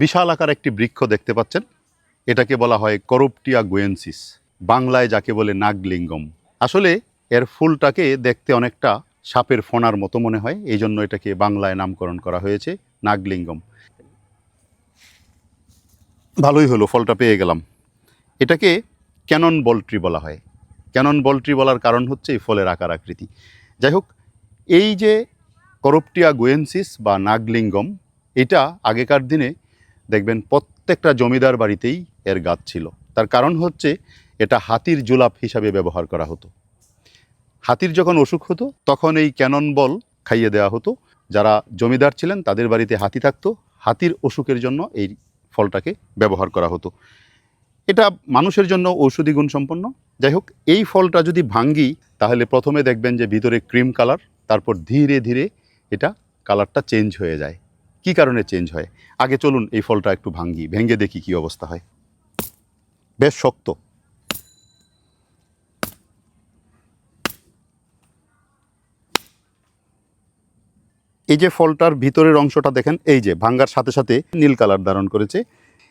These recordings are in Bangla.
বিশাল আকার একটি বৃক্ষ দেখতে পাচ্ছেন। এটাকে বলা হয় করপটিয়া গোয়েন্সিস, বাংলায় যাকে বলে নাগলিঙ্গম। আসলে এর ফুলটাকে দেখতে অনেকটা সাপের ফোনার মতো মনে হয় এই জন্য এটাকে বাংলায় নামকরণ করা হয়েছে নাগলিঙ্গম। ভালোই হলো, ফলটা পেয়ে গেলাম। এটাকে ক্যানন বলট্রি বলা হয়। ক্যানন বলট্রি বলার কারণ হচ্ছে এই ফলের আকার আকৃতি। যাই হোক, এই যে করপটিয়া গোয়েন্সিস বা নাগলিঙ্গম, এটা আগেকার দিনে দেখবেন প্রত্যেকটা জমিদার বাড়িতেই এর গাছ ছিল। তার কারণ হচ্ছে এটা হাতির জুলাপ হিসাবে ব্যবহার করা হতো। হাতির যখন অসুখ হতো, তখন এই ক্যানন বল খাইয়ে দেওয়া হতো। যারা জমিদার ছিলেন, তাদের বাড়িতে হাতি থাকতো। হাতির অসুখের জন্য এই ফলটাকে ব্যবহার করা হতো। এটা মানুষের জন্য ঔষধি গুণ সম্পন্ন। যাই হোক, এই ফলটা যদি ভাঙ্গি, তাহলে প্রথমে দেখবেন যে ভিতরে ক্রিম কালার, তারপর ধীরে ধীরে এটা কালারটা চেঞ্জ হয়ে যায়। কি কারণে চেঞ্জ হয়? আগে চলুন এই ফলটা একটু ভাঙ্গি, ভেঙে দেখি কি অবস্থা হয়। বেশ শক্ত। এই যে ফলটার ভিতরের অংশটা দেখেন, এই যে ভাঙ্গার সাথে সাথে নীল কালার ধারণ করেছে।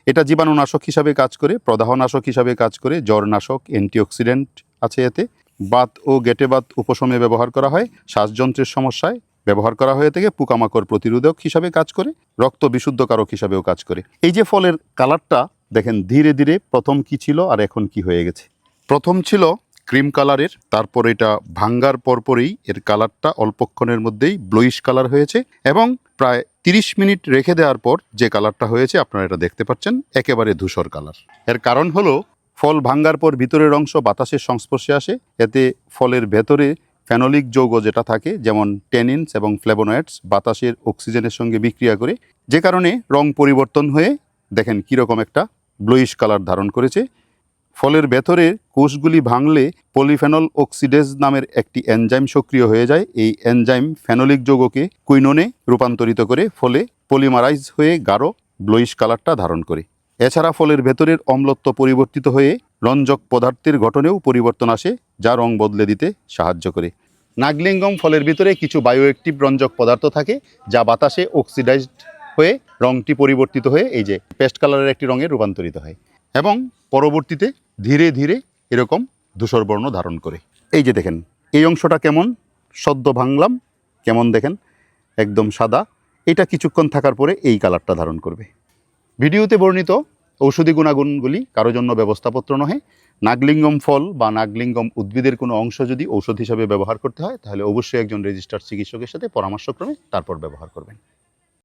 এটা জীবাণুনাশক হিসাবে কাজ করে, প্রদাহনাশক হিসাবে কাজ করে জ্বরনাশক অ্যান্টিঅক্সিডেন্ট আছে এতে। বাত ও গেটে বাত উপশমে ব্যবহার করা হয়, শ্বাসযন্ত্রের সমস্যায় ব্যবহার করা হয়ে থাকে, পোকামাকড় প্রতিরোধক হিসাবে কাজ করে, রক্ত বিশুদ্ধকারক হিসাবেও কাজ করে। এই যে ফলের কালারটা, দেখেন ধীরে ধীরে প্রথম কি ছিল আর এখন কি হয়ে গেছে। প্রথম ছিল ক্রিম কালারের, তারপর এটা ভাঙ্গার পরপরই এর কালারটা অল্পক্ষণের মধ্যেই ব্লুইশ কালার হয়েছে এবং প্রায় তিরিশ মিনিট রেখে দেওয়ার পর যে কালারটা হয়েছে, আপনারা এটা দেখতে পাচ্ছেন, একেবারে ধূসর কালার। এর কারণ হলো, ফল ভাঙ্গার পর ভিতরের অংশ বাতাসের সংস্পর্শে আসে, এতে ফলের ভেতরে ফেনোলিক যৌগ যেটা থাকে, যেমন টেনিনস এবং ফ্লেবোনয়েডস বাতাসের অক্সিজেনের সঙ্গে বিক্রিয়া করে, যে কারণে রং পরিবর্তন হয়ে, দেখেন কীরকম একটা ব্লুইশ কালার ধারণ করেছে। ফলের ভেতরে কোষগুলি ভাঙলে পলিফেনল অক্সিডেজ নামের একটি এনজাইম সক্রিয় হয়ে যায়। এই এনজাইম ফেনোলিক যৌগকে কুইনোনে রূপান্তরিত করে, ফলে পলিমারাইজ হয়ে গাঢ় ব্লুইশ কালারটা ধারণ করে। এছাড়া ফলের ভেতরের অম্লত্ব পরিবর্তিত হয়ে রঞ্জক পদার্থের গঠনেও পরিবর্তন আসে, যা রং বদলে দিতে সাহায্য করে। নাগলিঙ্গম ফলের ভিতরে কিছু বায়োএক্টিভ রঞ্জক পদার্থ থাকে, যা বাতাসে অক্সিডাইজড হয়ে রংটি পরিবর্তিত হয়ে এই যে পেস্ট কালারের একটি রঙে রূপান্তরিত হয় এবং পরবর্তীতে ধীরে ধীরে এরকম ধূসর বর্ণ ধারণ করে। এই যে দেখেন, এই অংশটা কেমন? সদ্য ভাঙলাম, কেমন দেখেন? একদম সাদা। এটা কিছুক্ষণ থাকার পরে এই কালারটা ধারণ করবে। ভিডিওতে বর্ণিত ঔষধি গুণাগুণগুলি কারও জন্য ব্যবস্থাপত্র নহে। নাগলিঙ্গম ফল বা নাগলিঙ্গম উদ্ভিদের কোনো অংশ যদি ঔষধ হিসাবে ব্যবহার করতে হয়, তাহলে অবশ্যই একজন রেজিস্টার্ড চিকিৎসকের সাথে পরামর্শক্রমে তারপর ব্যবহার করবেন।